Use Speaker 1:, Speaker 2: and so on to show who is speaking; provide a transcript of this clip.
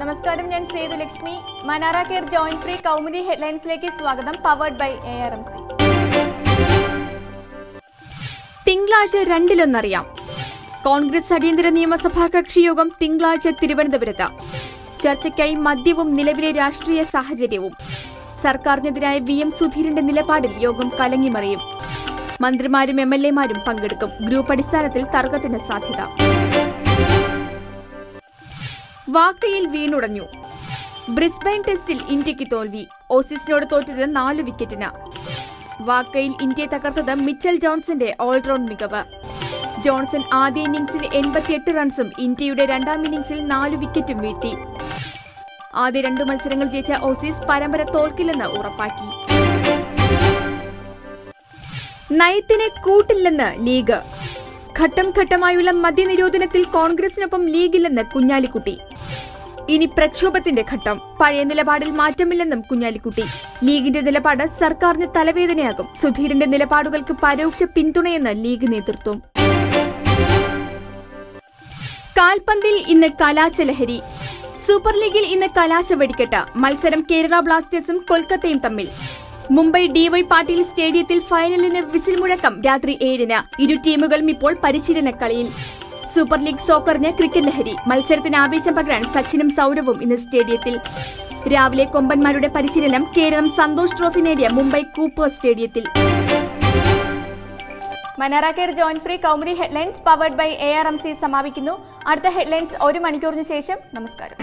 Speaker 1: നമസ്കാരം ഞാൻ Sethulakshmi Manara care joint free Kaumudi ഹെഡ്ലൈൻസിലേക്ക് സ്വാഗതം powered by A R M C
Speaker 2: തിങ്കളാഴ്ച രണ്ടിലൊന്നറിയാം. കോൺഗ്രസ് അടിയന്തര നിയമസഭാ കക്ഷിയോഗം തിങ്കളാഴ്ച തിരുവനന്തപുരത്ത്. ചർച്ചയ്ക്കായി മദ്യവും നിലവിലെ രാഷ്ട്രീയ സാഹചര്യവും. സർക്കാരിനെതിരായ വി എം സുധീരന്റെ നിലപാടിൽ യോഗം കലങ്ങിമറിയും. മന്ത്രിമാരും എം എൽ എമാരും പങ്കെടുക്കും. ഗ്രൂപ്പ് അടിസ്ഥാനത്തിൽ തർക്കത്തിന് സാധ്യത. വാക്കയിൽ വീണുടഞ്ഞു. ബ്രിസ്ബൈൻ ടെസ്റ്റിൽ ഇന്ത്യയ്ക്ക് തോൽവി. ഓസീസിനോട് തോറ്റത് നാല് വിക്കറ്റിന്. വാക്കയിൽ ഇന്ത്യയെ തകർത്തത് മിച്ചൽ ജോൺസന്റെ ഓൾറൗണ്ട് മികവ്. ജോൺസൺ ആദ്യ ഇന്നിംഗ്സിൽ എൺപത്തിയെട്ട് റൺസും ഇന്ത്യയുടെ രണ്ടാം ഇന്നിംഗ്സിൽ നാല് വിക്കറ്റും വീഴ്ത്തി. ആദ്യ രണ്ട് മത്സരങ്ങൾ ജയിച്ച ഓസീസ് പരമ്പര തോൽക്കില്ലെന്ന് ഉറപ്പാക്കി. നയത്തിനെ കൂട്ടില്ലെന്ന് ലീഗ്. ഘട്ടം ഘട്ടമായുള്ള മദ്യനിരോധനത്തിൽ കോൺഗ്രസിനൊപ്പം ലീഗില്ലെന്ന് കുഞ്ഞാലിക്കുട്ടി. ഇനി പ്രക്ഷോഭത്തിന്റെ ഘട്ടം. പഴയ നിലപാടിൽ മാറ്റമില്ലെന്നും കുഞ്ഞാലിക്കുട്ടി. ലീഗിന്റെ നിലപാട് സർക്കാരിന് തലവേദനയാകും. സുധീരന്റെ നിലപാടുകൾക്ക് പരോക്ഷ പിന്തുണയെന്ന് ലീഗ് നേതൃത്വം. കാൽപന്തിൽ ഇന്ന് കലാശലഹരി. സൂപ്പർ ലീഗിൽ ഇന്ന് കലാശ വെടിക്കെട്ട്. മത്സരം കേരള ബ്ലാസ്റ്റേഴ്സും കൊൽക്കത്തയും തമ്മിൽ. മുംബൈ ഡിവൈ പാട്ടീൽ സ്റ്റേഡിയത്തിൽ ഫൈനലിന് വിസിൽ മുഴക്കം രാത്രി ഏഴിന്. ഇരു ടീമുകളും ഇപ്പോൾ പരിശീലന കളിയിൽ സൂപ്പർ ലീഗ് സോക്കറിന് ക്രിക്കറ്റ് ലഹരി. മത്സരത്തിന് ആവേശം പകരാൻ സച്ചിനും സൗരവും ഇന്ന് സ്റ്റേഡിയത്തിൽ. രാവിലെ കൊമ്പന്മാരുടെ പരിശീലനം കേരളം സന്തോഷ് ട്രോഫി നേടിയ മുംബൈ കൂപ്പർ സ്റ്റേഡിയത്തിൽ.
Speaker 1: Manara care joint free Kaumudi headlines powered by A R M C സമാപിക്കുന്നു. അടുത്ത ഹെഡ്ലൈൻസ് ഒരു മണിക്കൂറിന് ശേഷം. നമസ്കാരം.